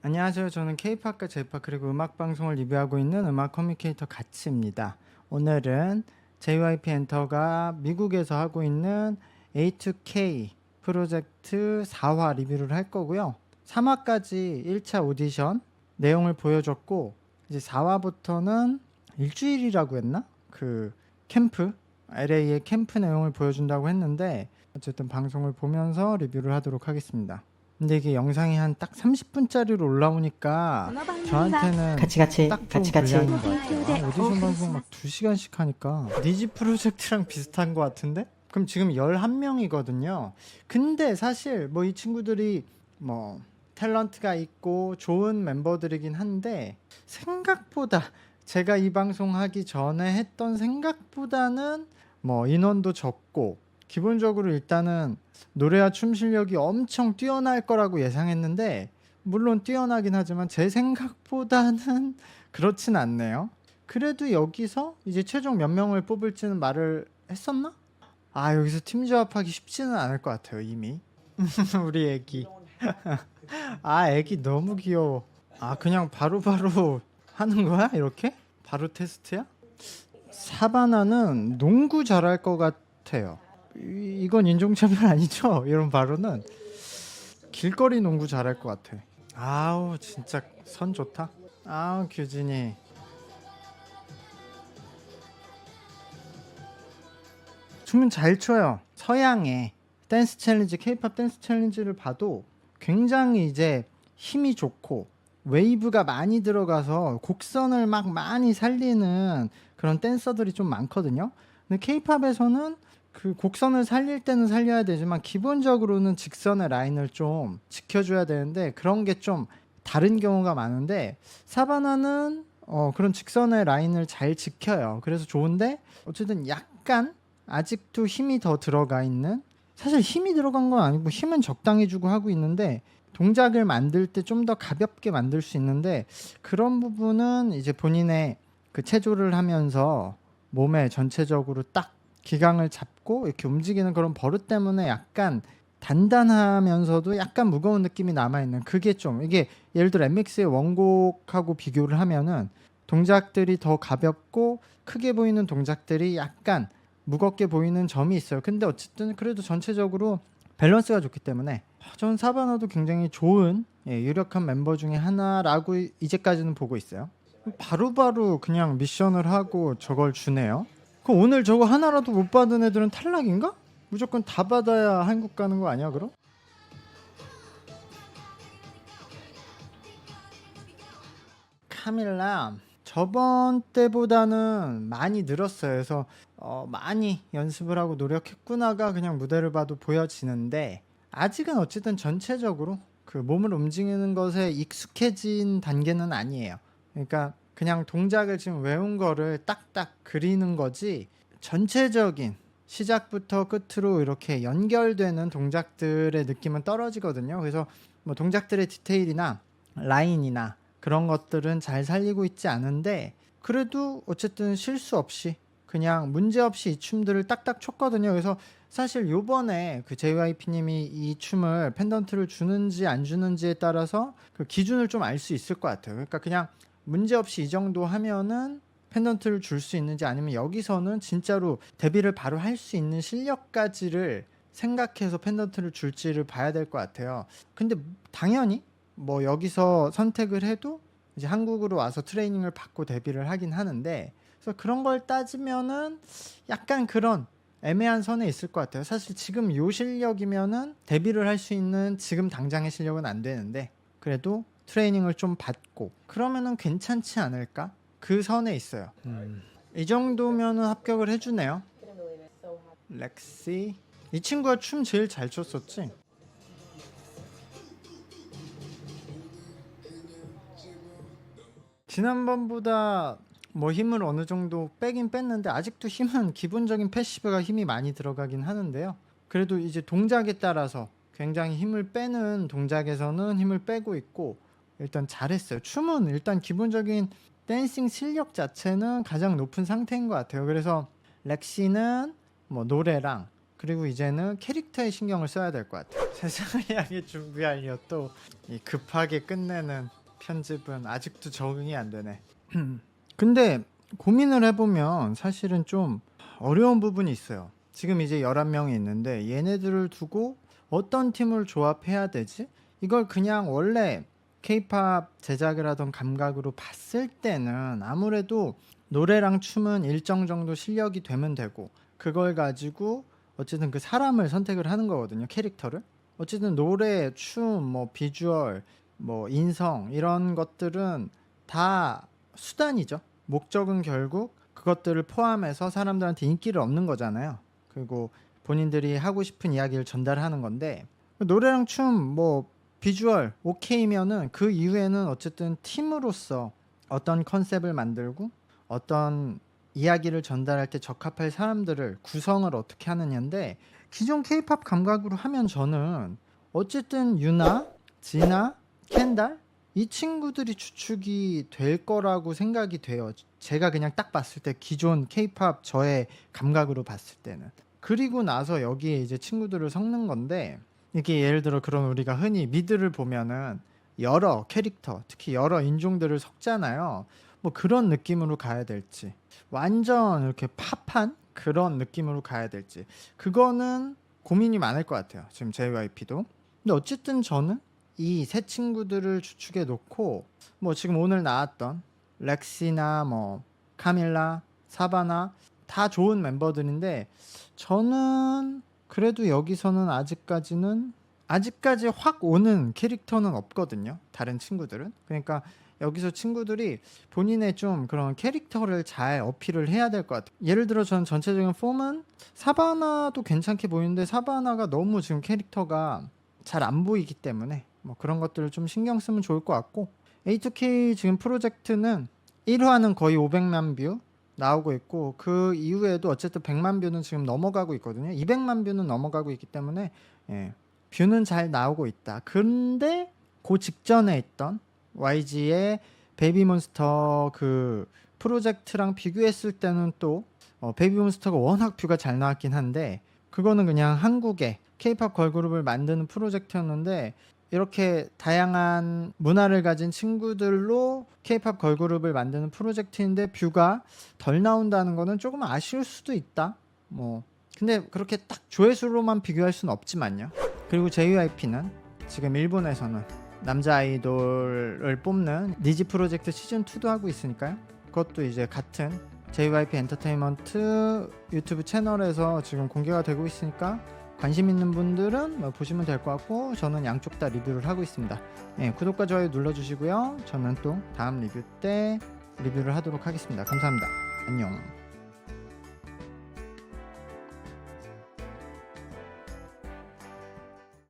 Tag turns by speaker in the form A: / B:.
A: 안녕하세요. 저는 K-팝과 J-팝 그리고 음악 방송을 리뷰하고 있는 음악 커뮤니케이터 가치입니다. 오늘은 JYP 엔터가 미국에서 하고 있는 A2K 프로젝트 4화 리뷰를 할 거고요. 3화까지 1차 오디션 내용을 보여줬고 이제 4화부터는 일주일이라고 했나? 그 캠프 LA의 캠프 내용을 보여준다고 했는데 어쨌든 방송을 보면서 리뷰를 하도록 하겠습니다. 근데 이게 영상이 한 딱 30분짜리로 올라오니까 저한테는
B: 같이 같이 같이 같이.
A: 아, 오디션 방송 막 2시간씩 하니까 니지 프로젝트랑 비슷한 것 같은데? 그럼 지금 11명이거든요. 근데 사실 뭐 이 친구들이 뭐 탤런트가 있고 좋은 멤버들이긴 한데 생각보다 제가 이 방송 하기 전에 했던 생각보다는 뭐 인원도 적고 기본적으로 일단은 노래와 춤 실력이 엄청 뛰어날 거라고 예상했는데 물론 뛰어나긴 하지만 제 생각보다는 그렇진 않네요. 그래도 여기서 이제 최종 몇 명을 뽑을지는 말을 했었나? 아 여기서 팀 조합하기 쉽지는 않을 것 같아요 이미 우리 애기 아 애기 너무 귀여워 아 그냥 바로바로 하는 거야 이렇게? 바로 테스트야? 사바나는 농구 잘할 것 같아요 이, 이건 인종차별 아니죠? 이런 발언은 길거리 농구 잘할 것 같아 아우 진짜 선 좋다 아우 규진이 춤은 잘 춰요. 서양의 댄스 챌린지, 케이팝 댄스 챌린지를 봐도 굉장히 이제 힘이 좋고 웨이브가 많이 들어가서 곡선을 막 많이 살리는 그런 댄서들이 좀 많거든요. 근데 케이팝에서는 그 곡선을 살릴 때는 살려야 되지만 기본적으로는 직선의 라인을 좀 지켜줘야 되는데 그런 게 좀 다른 경우가 많은데 사바나는 어, 그런 직선의 라인을 잘 지켜요. 그래서 좋은데 어쨌든 약간 아직도 힘이 더 들어가 있는 사실 힘이 들어간 건 아니고 힘은 적당히 주고 하고 있는데 동작을 만들 때 좀 더 가볍게 만들 수 있는데 그런 부분은 이제 본인의 그 체조를 하면서 몸에 전체적으로 딱 기강을 잡고 이렇게 움직이는 그런 버릇 때문에 약간 단단하면서도 약간 무거운 느낌이 남아 있는 그게 좀 이게 예를 들어 엠믹스의 원곡하고 비교를 하면은 동작들이 더 가볍고 크게 보이는 동작들이 약간 무겁게 보이는 점이 있어요. 근데 어쨌든 그래도 전체적으로 밸런스가 좋기 때문에 전 사바나도 굉장히 좋은 예, 유력한 멤버 중에 하나라고 이제까지는 보고 있어요. 바로바로 그냥 미션을 하고 저걸 주네요. 그럼 오늘 저거 하나라도 못 받은 애들은 탈락인가? 무조건 다 받아야 한국 가는 거 아니야 그럼? 카밀라 저번 때보다는 많이 늘었어요. 그래서 어, 많이 연습을 하고 노력했구나가 그냥 무대를 봐도 보여지는데 아직은 어쨌든 전체적으로 그 몸을 움직이는 것에 익숙해진 단계는 아니에요. 그러니까 그냥 동작을 지금 외운 거를 딱딱 그리는 거지 전체적인 시작부터 끝으로 이렇게 연결되는 동작들의 느낌은 떨어지거든요. 그래서 뭐 동작들의 디테일이나 라인이나 그런 것들은 잘 살리고 있지 않은데 그래도 어쨌든 실수 없이 그냥 문제 없이 이 춤들을 딱딱 췄거든요. 그래서 사실 요번에 그 JYP님이 이 춤을 펜던트를 주는지 안 주는지에 따라서 그 기준을 좀 알 수 있을 것 같아요. 그러니까 그냥 문제 없이 이 정도 하면은 펜던트를 줄 수 있는지 아니면 여기서는 진짜로 데뷔를 바로 할 수 있는 실력까지를 생각해서 펜던트를 줄지를 봐야 될 것 같아요. 근데 당연히 뭐 여기서 선택을 해도 이제 한국으로 와서 트레이닝을 받고 데뷔를 하긴 하는데 그래서 그런 걸 따지면은 약간 그런 애매한 선에 있을 것 같아요. 사실 지금 요 실력이면은 데뷔를 할 수 있는 지금 당장의 실력은 안 되는데 그래도 트레이닝을 좀 받고 그러면은 괜찮지 않을까? 그 선에 있어요. 이 정도면은 합격을 해주네요. 렉시 이 친구가 춤 제일 잘 췄었지? 지난번보다 뭐 힘을 어느 정도 빼긴 뺐는데 아직도 힘은 기본적인 패시브가 힘이 많이 들어가긴 하는데요. 그래도 이제 동작에 따라서 굉장히 힘을 빼는 동작에서는 힘을 빼고 있고 일단 잘했어요. 춤은 일단 기본적인 댄싱 실력 자체는 가장 높은 상태인 것 같아요. 그래서 렉시는 뭐 노래랑 그리고 이제는 캐릭터에 신경을 써야 될 것 같아요. 세상을 향해 준비할 이것도 이 급하게 끝내는 편집은 아직도 적응이 안 되네. 근데 고민을 해보면 사실은 좀 어려운 부분이 있어요. 지금 이제 11명이 있는데 얘네들을 두고 어떤 팀을 조합해야 되지? 이걸 그냥 원래 케이팝 제작을 하던 감각으로 봤을 때는 아무래도 노래랑 춤은 일정 정도 실력이 되면 되고 그걸 가지고 어쨌든 그 사람을 선택을 하는 거거든요 캐릭터를. 어쨌든 노래, 춤, 뭐 비주얼, 뭐 인성 이런 것들은 다 수단이죠. 목적은 결국 그것들을 포함해서 사람들한테 인기를 얻는 거잖아요. 그리고 본인들이 하고 싶은 이야기를 전달하는 건데 노래랑 춤, 뭐 비주얼 오케이면은 그 이후에는 어쨌든 팀으로서 어떤 컨셉을 만들고 어떤 이야기를 전달할 때 적합할 사람들을 구성을 어떻게 하느냐인데 기존 케이팝 감각으로 하면 저는 어쨌든 유나, 지나, 켄달 이 친구들이 주축이 될 거라고 생각이 돼요. 제가 그냥 딱 봤을 때 기존 케이팝 저의 감각으로 봤을 때는 그리고 나서 여기에 이제 친구들을 섞는 건데 이게 예를 들어 그런 우리가 흔히 미드를 보면은 여러 캐릭터 특히 여러 인종들을 섞잖아요. 뭐 그런 느낌으로 가야 될지 완전 이렇게 팝한 그런 느낌으로 가야 될지 그거는 고민이 많을 것 같아요. 지금 JYP도. 근데 어쨌든 저는 이 세 친구들을 주축에 놓고 뭐 지금 오늘 나왔던 렉시나 뭐 카밀라, 사바나 다 좋은 멤버들인데 저는 그래도 여기서는 아직까지는 아직까지 확 오는 캐릭터는 없거든요. 다른 친구들은. 그러니까 여기서 친구들이 본인의 좀 그런 캐릭터를 잘 어필을 해야 될 것 같아요. 예를 들어 저는 전체적인 폼은 사바나도 괜찮게 보이는데 사바나가 너무 지금 캐릭터가 잘 안 보이기 때문에 뭐 그런 것들을 좀 신경 쓰면 좋을 것 같고 A2K 지금 프로젝트는 1화는 거의 500만 뷰 나오고 있고 그 이후에도 어쨌든 100만 뷰는 지금 넘어가고 있거든요. 200만 뷰는 넘어가고 있기 때문에 예, 뷰는 잘 나오고 있다. 근데 그 직전에 있던 YG의 베이비몬스터 그 프로젝트랑 비교했을 때는 또 어, 베이비몬스터가 워낙 뷰가 잘 나왔긴 한데 그거는 그냥 한국의 K-팝 걸그룹을 만드는 프로젝트였는데 이렇게 다양한 문화를 가진 친구들로 K-팝 걸그룹을 만드는 프로젝트인데 뷰가 덜 나온다는 거는 조금 아쉬울 수도 있다. 뭐 근데 그렇게 딱 조회수로만 비교할 수는 없지만요. 그리고 JYP는 지금 일본에서는 남자 아이돌을 뽑는 니지 프로젝트 시즌 2도 하고 있으니까요. 그것도 이제 같은 JYP 엔터테인먼트 유튜브 채널에서 지금 공개가 되고 있으니까 관심 있는 분들은 뭐 보시면 될 것 같고 저는 양쪽 다 리뷰를 하고 있습니다. 예, 구독과 좋아요 눌러주시고요. 저는 또 다음 리뷰 때 리뷰를 하도록 하겠습니다. 감사합니다. 안녕.